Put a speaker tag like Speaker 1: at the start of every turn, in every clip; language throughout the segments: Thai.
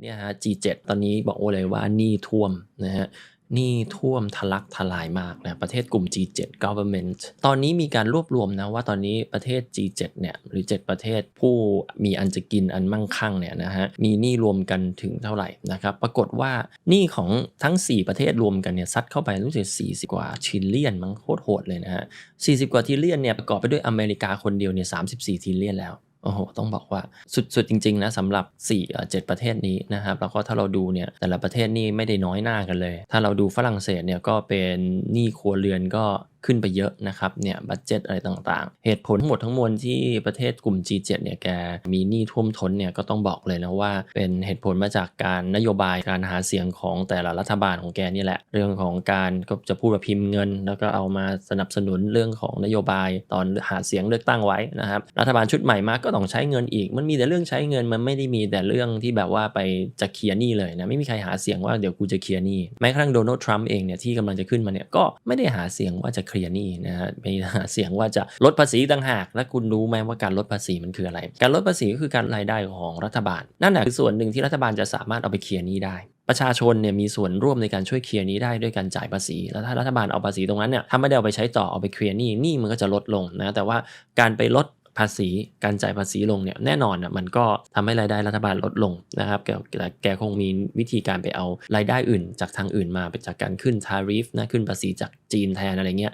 Speaker 1: เนี่ยฮะ G7 ตอนนี้บอกเลยว่านี้ท่วมนะฮะนี้ท่วมทะลักทลายมากนะประเทศกลุ่ม G7 government ตอนนี้มีการรวบรวมนะว่าตอนนี้ประเทศ G7 เนี่ยหรือ 7 ประเทศผู้มีอันจะกินอันมั่งคั่งเนี่ยนะฮะมีหนี้รวมกันถึงเท่าไหร่นะครับปรากฏว่าหนี้ของทั้ง 4 ประเทศรวมกันเนี่ยซัดเข้าไปรู้สึก40 กว่าชิลเลียนมั้งโคตรโหดเลยนะฮะ40 กว่าทิลเลียนเนี่ยประกอบไปด้วยอเมริกาคนเดียวเนี่ย34ทิลเลียนแล้ว โอ้โห ต้องบอกว่าสุดๆ จริง ๆ นะสำหรับ4เอ่อ7ประเทศนี้นะครับ แล้วก็ถ้าเราดูเนี่ย แต่ละประเทศนี่ไม่ได้น้อยหน้ากันเลย ถ้าเราดูฝรั่งเศสเนี่ยก็เป็นหนี้ครัวเรือนก็ ขึ้นไปเยอะนะครับเนี่ยบัตเจ็ตอะไรต่างๆ เหตุผลทั้งหมดทั้งมวลที่ประเทศกลุ่ม G7 เนี่ยแกมีหนี้ท่วมท้นเนี่ยก็ต้องบอกเลยนะว่าเป็นเหตุผลมาจากการนโยบายการหาเสียงของแต่ละรัฐบาลของแกนี่แหละ เรื่องของการก็จะพูดว่าพิมพ์เงิน แล้วก็เอามาสนับสนุนเรื่องของนโยบายตอนหาเสียงเลือกตั้งไว้นะครับรัฐบาลชุดใหม่มาก็ต้องใช้เงินอีก มันมีแต่เรื่องใช้เงินมันไม่ได้มีแต่เรื่องที่แบบว่าไปจะเคลียร์หนี้เลยนะไม่มีใครหาเสียงว่าเดี๋ยวกูจะเคลียร์หนี้แม้กระทั่งโดนัลด์ทรัมป์เองเนี่ยที่กำลังจะขึ้นมาเนี่ยก็ไม่ได้หาเสียงว่าจะเคลียร์นี่นะฮะไม่หาเสียงว่าจะลดภาษีต่างหาก และคุณรู้ไหมว่าการลดภาษีมันคืออะไร การลดภาษีก็คือการรายได้ของรัฐบาล นั่นแหละคือส่วนหนึ่งที่รัฐบาลจะสามารถเอาไปเคลียร์นี้ได้ประชาชนเนี่ยมีส่วนร่วมในการช่วยเคลียร์นี้ได้ด้วยการจ่ายภาษี แล้วถ้ารัฐบาลเอาภาษีตรงนั้นเนี่ยถ้าไม่ได้เอาไปใช้ต่อเอาไปเคลียร์นี้นี่มันก็จะลดลงนะแต่ว่าการไปลด ภาษีการจ่ายภาษีลงเนี่ยแน่นอนอะมันก็ทำให้รายได้รัฐบาลลดลงนะครับแกแต่แกคงมีวิธีการไปเอารายได้อื่น จากทางอื่นมาเป็นจากการขึ้นทาริฟนะขึ้นภาษีจากจีนแทนอะไรเงี้ย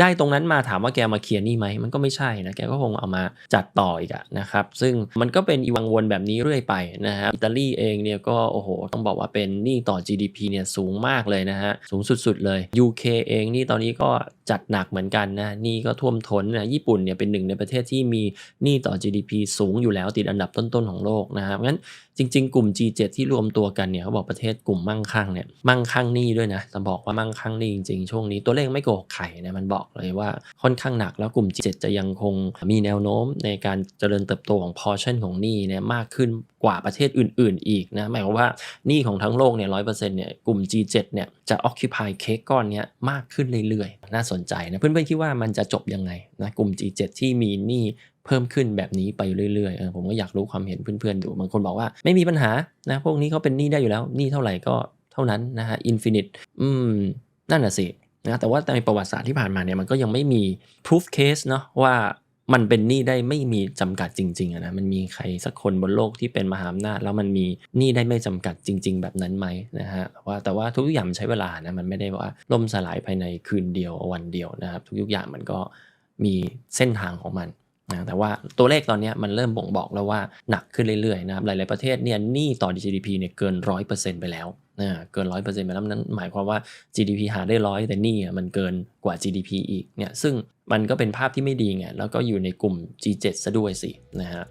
Speaker 1: ได้ตรงนั้นมาถามว่าแกมาเคลียร์นี่ไหมมันก็ไม่ใช่นะแกก็คงเอามาจัดต่ออีกะนะครับซึ่งมันก็เป็นอีวังวนแบบนี้เรื่อยไปนะฮะอิตาลีเองเนี่ยก็โอ้โหต้องบอกว่าเป็นหนี้ต่อ GDP เนี่ยสูงมากเลยนะฮะสูงสุดๆเลย UK เองนี่ตอนนี้ก็จัดหนักเหมือนกันนะหนี่ก็ท่วมท้นนะญี่ปุ่นเนี่ยเป็นหนึ่งในประเทศที่มีหนี้ต่อ GDP สูงอยู่แล้วติดอันดับต้นๆของโลกนะครับงั้น จริง ๆ กลุ่ม G7 ที่รวมตัวกันเนี่ยเขาบอกประเทศกลุ่มมั่งคั่งเนี่ยมั่งคั่งหนี้ด้วยนะจะบอกว่ามั่งคั่งหนี้จริงๆ ช่วงนี้ตัวเลขไม่โกหกไข่นะมันบอกเลยว่าค่อนข้างหนักแล้วกลุ่ม G7 จะยังคงมีแนวโน้มในการเจริญเติบโตของ portion ของหนี้เนี่ยมากขึ้นกว่าประเทศอื่น ๆ อีกนะหมายความว่าหนี้ของทั้งโลกเนี่ยร้อยเปอร์เซ็นต์เนี่ยกลุ่ม G7 เนี่ยจะ occupy เค้กก้อนเนี้ยมากขึ้นเรื่อยๆ น่าสนใจนะเพื่อนๆคิดว่ามันจะจบยังไงนะกลุ่ม G7 ที่มีหนี้ เพิ่มขึ้นแบบนี้ไปเรื่อยๆผมก็อยากรู้ความเห็นเพื่อนๆดูบางคนบอกว่าไม่มีปัญหานะพวกนี้เขาเป็นหนี้ได้อยู่แล้วหนี้เท่าไหร่ก็เท่านั้นนะฮะอินฟินิตอืมนั่นน่ะสินะแต่ว่าในประวัติศาสตร์ที่ผ่านมาเนี่ยมันก็ยังไม่มี proof case เนาะว่ามันเป็นหนี้ได้ไม่มีจำกัดจริงๆนะมันมีใครสักคนบนโลกที่เป็นมหาอำนาจแล้วมันมีหนี้ได้ไม่จำกัดจริง ๆ แบบนั้นไหมนะฮะว่าแต่ว่าทุกอย่างมันใช้เวลานะมันไม่ได้ว่าล่มสลายภายในคืนเดียววันเดียวนะครับทุกอย่างมันก็มีเส้นทางของมัน นะแต่ว่าตัวเลขตอนนี้มันเริ่มบ่งบอกแล้วว่าหนักขึ้นเรื่อยๆนะครับหลายๆประเทศเนี่ยหนี้ต่อ GDP เนี่ยเกิน 100%ไปแล้วนะเกิน 100%ไปแล้วนั้นหมายความว่า GDP หาได้ร้อยแต่หนี้มันเกินกว่า GDP อีกเนี่ยซึ่งมันก็เป็นภาพที่ไม่ดีไงแล้วก็อยู่ในกลุ่ม G7 ซะด้วยสินะฮะ